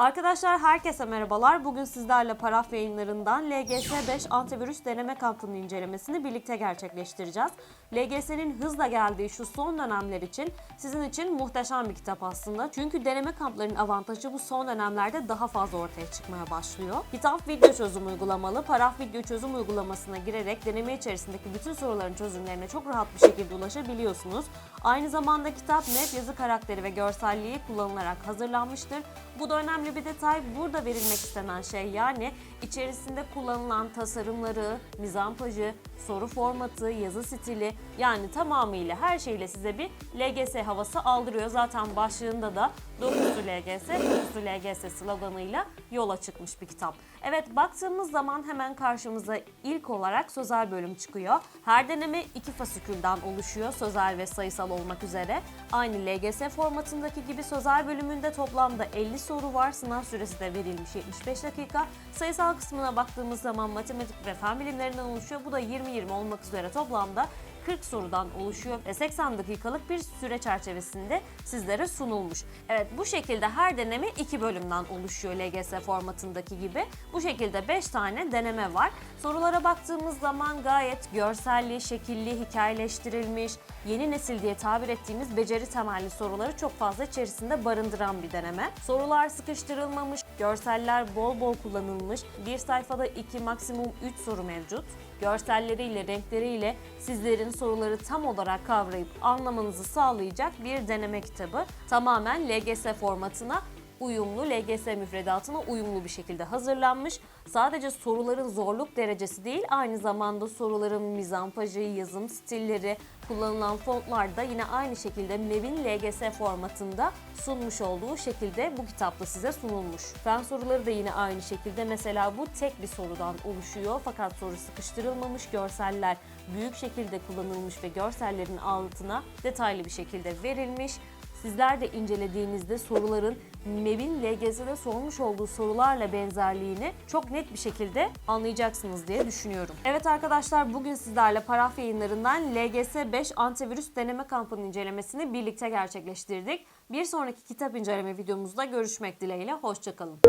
Arkadaşlar herkese merhabalar. Bugün sizlerle Paraf yayınlarından LGS 5 antivirüs deneme kampının incelemesini birlikte gerçekleştireceğiz. LGS'nin hızla geldiği şu son dönemler için sizin için muhteşem bir kitap aslında. Çünkü deneme kamplarının avantajı bu son dönemlerde daha fazla ortaya çıkmaya başlıyor. Kitap video çözüm uygulamalı. Paraf video çözüm uygulamasına girerek deneme içerisindeki bütün soruların çözümlerine çok rahat bir şekilde ulaşabiliyorsunuz. Aynı zamanda kitap net yazı karakteri ve görselliği kullanılarak hazırlanmıştır. Bu da önemli bir detay. Burada verilmek istenen şey yani içerisinde kullanılan tasarımları, mizampajı, soru formatı, yazı stili yani tamamıyla her şeyle size bir LGS havası aldırıyor. Zaten başlığında da 9'lu LGS, 9'lu LGS sloganıyla yola çıkmış bir kitap. Evet baktığımız zaman hemen karşımıza ilk olarak sözel bölüm çıkıyor. Her deneme iki fasikülden oluşuyor sözel ve sayısal olmak üzere. Aynı LGS formatındaki gibi sözel bölümünde toplamda 50 soru var. Sınav süresi de verilmiş 75 dakika. Sayısal kısmına baktığımız zaman matematik ve fen bilimlerinden oluşuyor. Bu da 20-20 olmak üzere toplamda 40 sorudan oluşuyor ve 80 dakikalık bir süre çerçevesinde sizlere sunulmuş. Evet bu şekilde her deneme iki bölümden oluşuyor LGS formatındaki gibi. Bu şekilde 5 tane deneme var. Sorulara baktığımız zaman gayet görselli, şekilli, hikayeleştirilmiş, yeni nesil diye tabir ettiğimiz beceri temelli soruları çok fazla içerisinde barındıran bir deneme. Sorular sıkıştırılmamış, görseller bol bol kullanılmış. Bir sayfada 2 maksimum 3 soru mevcut görselleriyle, renkleriyle sizlerin soruları tam olarak kavrayıp anlamanızı sağlayacak bir deneme kitabı. Tamamen LGS formatına uyumlu, LGS müfredatına uyumlu bir şekilde hazırlanmış. Sadece soruların zorluk derecesi değil, aynı zamanda soruların mizampajı, yazım stilleri, kullanılan fontlar da yine aynı şekilde MEB'in LGS formatında sunmuş olduğu şekilde bu kitapta size sunulmuş. Fen soruları da yine aynı şekilde mesela bu tek bir sorudan oluşuyor fakat soru sıkıştırılmamış görseller büyük şekilde kullanılmış ve görsellerin altına detaylı bir şekilde verilmiş. Sizler de incelediğinizde soruların MEB'in LGS'de sormuş olduğu sorularla benzerliğini çok net bir şekilde anlayacaksınız diye düşünüyorum. Evet arkadaşlar bugün sizlerle Paraf yayınlarından LGS 5 antivirüs deneme kampının incelemesini birlikte gerçekleştirdik. Bir sonraki kitap inceleme videomuzda görüşmek dileğiyle. Hoşçakalın.